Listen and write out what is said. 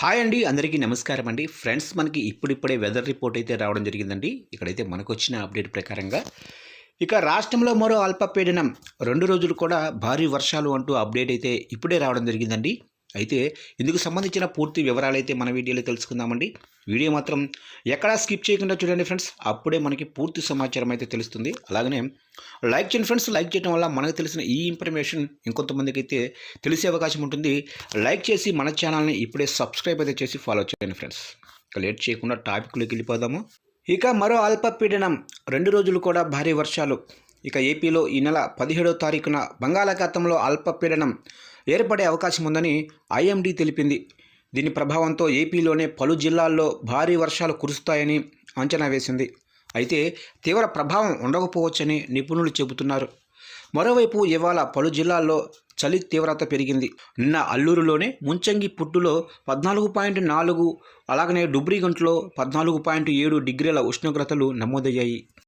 Hi అండి అందరికీ నమస్కారం అండి. ఫ్రెండ్స్ మనకి ఇప్పుడిప్పుడే వెదర్ రిపోర్ట్ అయితే రావడం జరిగిందండి. ఇక్కడైతే మనకు వచ్చిన అప్డేట్ ప్రకారంగా ఇక రాష్ట్రంలో మరో అల్పపీడనం. రెండు రోజులు కూడా భారీ వర్షాలు అంటూ అప్డేట్ అయితే ఇప్పుడే రావడం జరిగిందండి. అయితే ఇందుకు సంబంధించిన పూర్తి వివరాలు అయితే మన వీడియోలో తెలుసుకుందామండి. వీడియో మాత్రం ఎక్కడా స్కిప్ చేయకుండా చూడండి ఫ్రెండ్స్. అప్పుడే మనకి పూర్తి సమాచారం అయితే తెలుస్తుంది. అలాగనే లైక్ చేయండి ఫ్రెండ్స్. లైక్ చేయడం వల్ల మనకు తెలిసిన ఈ ఇన్ఫర్మేషన్ ఇంకొంతమందికి అయితే తెలిసే అవకాశం ఉంటుంది. లైక్ చేసి మన ఛానల్ని ఇప్పుడే సబ్స్క్రైబ్ అయితే చేసి ఫాలో చేయండి ఫ్రెండ్స్. లేట్ చేయకుండా టాపిక్లోకి వెళ్ళిపోదాము. ఇక మరో అల్పపీడనం. రెండు రోజులు కూడా భారీ వర్షాలు. ఇక ఏపీలో ఈ నెల పదిహేడో తారీఖున బంగాళాఖాతంలో అల్పపీడనం. ఏర్పడే అవకాశం ఉందని ఐఎండీ తెలిపింది. దీని ప్రభావంతో ఏపీలోనే పలు జిల్లాల్లో భారీ వర్షాలు కురుస్తాయని అంచనా వేసింది. అయితే తీవ్ర ప్రభావం ఉండకపోవచ్చని నిపుణులు చెబుతున్నారు. మరోవైపు ఇవాళ పలు జిల్లాల్లో చలి తీవ్రత పెరిగింది. నిన్న అల్లూరులోనే ముంచంగి పుట్టులో పద్నాలుగు పాయింట్ నాలుగు అలాగనే డుబ్రిగంట్లో పద్నాలుగు పాయింట్ ఏడు డిగ్రీల ఉష్ణోగ్రతలు నమోదయ్యాయి.